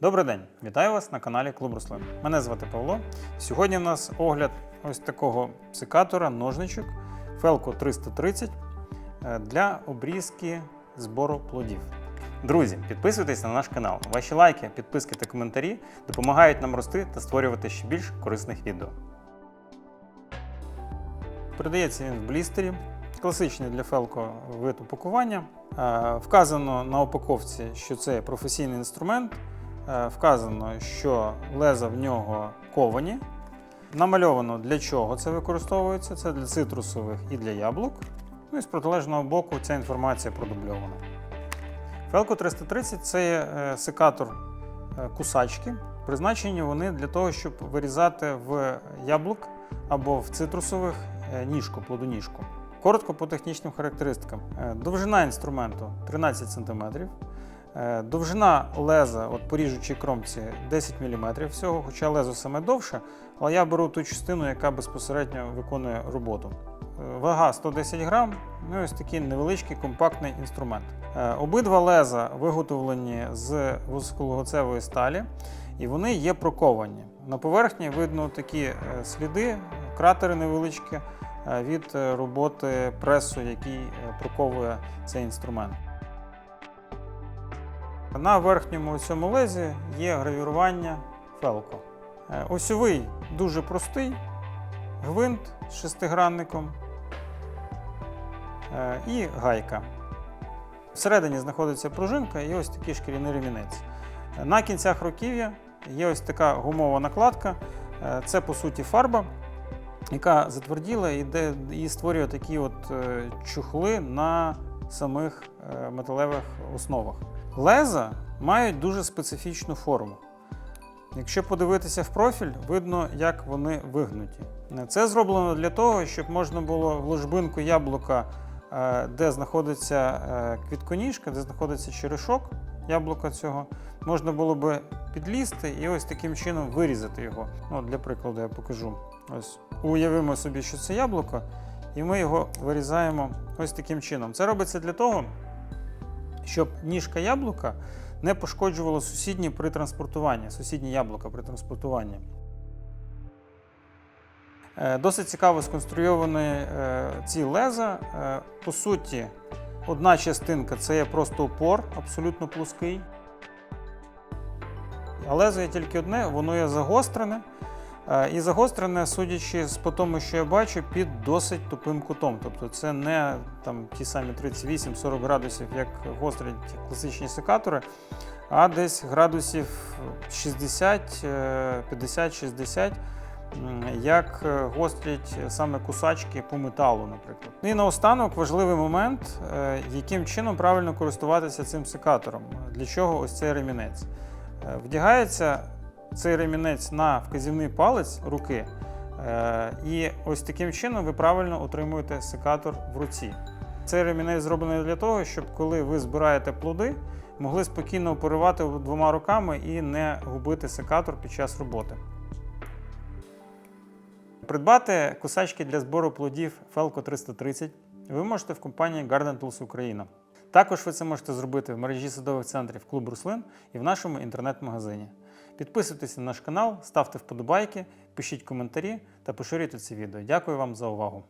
Добрий день! Вітаю вас на каналі Клуб Рослин. Мене звати Павло. Сьогодні в нас огляд ось такого секатора ножничок Felco 330 е, для обрізки збору плодів. Друзі, підписуйтесь на наш канал. Ваші лайки, підписки та коментарі допомагають нам рости та створювати ще більш корисних відео. Продається він в блістері. Класичний для Felco вид упакування. Е, Вказано на упаковці, що це професійний інструмент. Е, Вказано, що леза в нього ковані. Намальовано для чого це використовується. Це для цитрусових і для яблук. Ну і з протилежного боку ця інформація продубльована. Felco 330 це е, секатор е, кусачки. Призначені вони для того, щоб вирізати в яблук або в цитрусових ніжку, плодоніжку. Коротко по технічним характеристикам. Довжина інструменту 13 см. Е, Довжина леза от по кромці 10 мм всього, хоча лезо саме довше, але я беру ту частину, яка безпосередньо виконує роботу. Е, Вага 110 грам, ну ось такий невеличкий компактний інструмент. Е, Обидва леза виготовлені з вузькологоцевої сталі, і вони є проковані. На поверхні видно такі сліди, кратери невеличкі від роботи пресу, який проковує цей інструмент. На верхньому цьому лезі є гравірування Felco. Е, Осьовий дуже простий, гвинт з шестигранником е, і гайка. Всередині знаходиться пружинка і ось такий шкіряний ремінець. На кінцях руків'я є ось така гумова накладка. Е, Це по суті фарба, яка затверділа і де і створює такі от чухли на самих металевих основах. Леза мають дуже специфічну форму. Якщо подивитися в профіль, видно, як вони вигнуті. Це зроблено для того, щоб можна було в ложбинку яблука, е, де знаходиться е, квітконіжка, де знаходиться черешок яблука цього, можна було би підлізти і ось таким чином вирізати його. Ну, для прикладу я покажу. Ось уявимо собі, що це яблуко, і ми його вирізаємо ось таким чином. Це робиться для того, щоб ніжка яблука не пошкоджувала сусідні при транспортуванні, сусідні яблука при транспортуванні. Е, Досить цікаво сконструйовані е, ці леза. Е, По суті, одна частинка це є просто упор, абсолютно плоский. А лезо є тільки одне, воно є загострене. Е, І загострене, судячи з по тому, що я бачу, під досить тупим кутом. Тобто це не там, ті самі 38-40 градусів, як гострять класичні секатори, а десь градусів 60, е, 50-60, як е, гострять саме кусачки по металу, наприклад. І наостанок важливий момент, е, яким чином правильно користуватися цим секатором. Для чого ось цей ремінець? Е, Вдягається цей ремінець на вказівний палець руки, е, і ось таким чином ви правильно отримуєте секатор в руці. Цей ремінець зроблений для того, щоб коли ви збираєте плоди, могли спокійно поривати двома руками і не губити секатор під час роботи. Придбати кусачки для збору плодів Felco 330 ви можете в компанії Garden Tools Україна. Також ви це можете зробити в мережі садових центрів Клуб Руслин і в нашому інтернет-магазині. Підписуйтесь на наш канал, ставте вподобайки, пишіть коментарі та поширюйте це відео. Дякую вам за увагу!